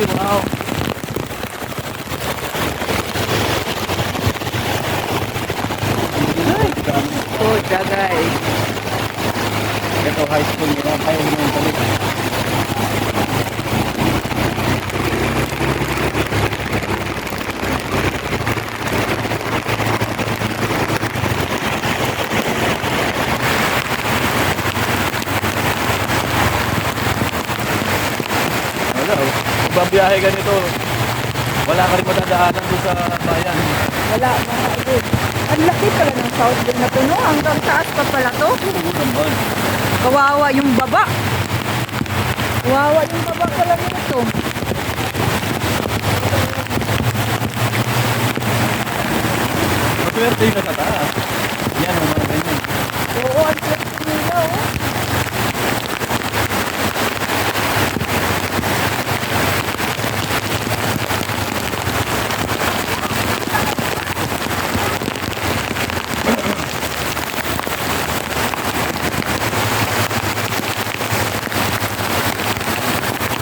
Grabe, wow. Dami. Oh, guys. Ito, high school nila. Kaya naman balik. Wala, oh. Kung babiyahe ka nito, wala ka rin matadaanan doon sa bayan. Wala, mga idol. Ang laki pala ng South Bay na to, no? Hanggang taas pa pala to. Kawawa yung baba. Kawawa yung baba pala nito. Maswerte yung nasa taas. Yan, ang mga ganyan. Oo, ang swerte nila, oh.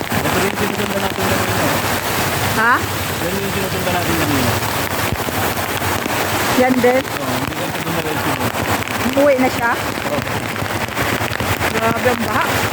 Ito rin yung sinusundan natin kanina. Ha? Yan yung sinusundan natin kanina. Yan din. Oo, hindi lang sa dumiretso mo. Umuwi na siya. Oo. Grabe ang baha.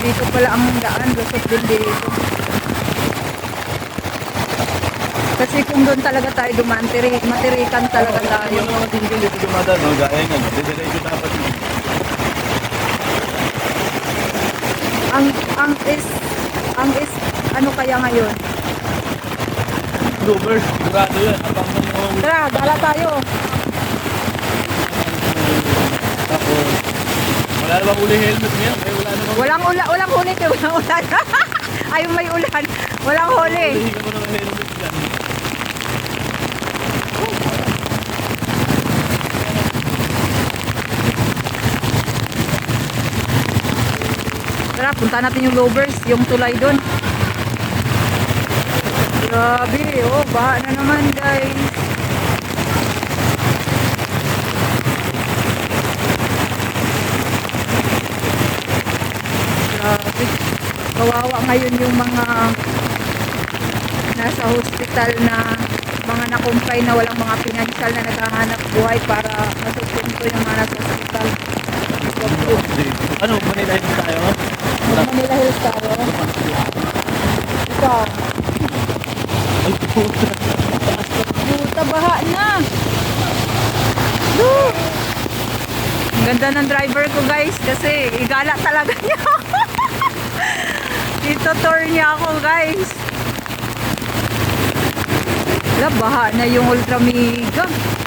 Dito pala ang daan. Lusot din dito. Kasi kung doon talaga tayo dumaan, tiri- matirikan talaga tayo. Yung mga tingin dito dumadaan, no? Gaya nga? Didiretso dapat. Ang ang is ang is ano kaya ngayon? Goobers, sigurado yan. Abang mo yung... Tara, gala tayo. Tapos, wala na bang uli helmet niya? Eh, wala. Walang ula, walang huli, te, walang ulan. Ay, may ulan. Walang huli. Tara, punta natin yung lovers, yung tulay doon. Grabe, oh, baha na naman, guys. Grabe. Kawawa ngayon yung mga nasa hospital na mga nakumpay na walang mga pinansyal na naghahanap buhay para masustento yung mga nasa hospital. Ano, Manila Hills tayo? Manila Hills tayo. Ikaw. Ay, puta. Puta, baha na. Ang ganda ng driver ko guys kasi igala talaga niya ako. Dito tour niya ako guys. Wala, na yung Ultra Mega.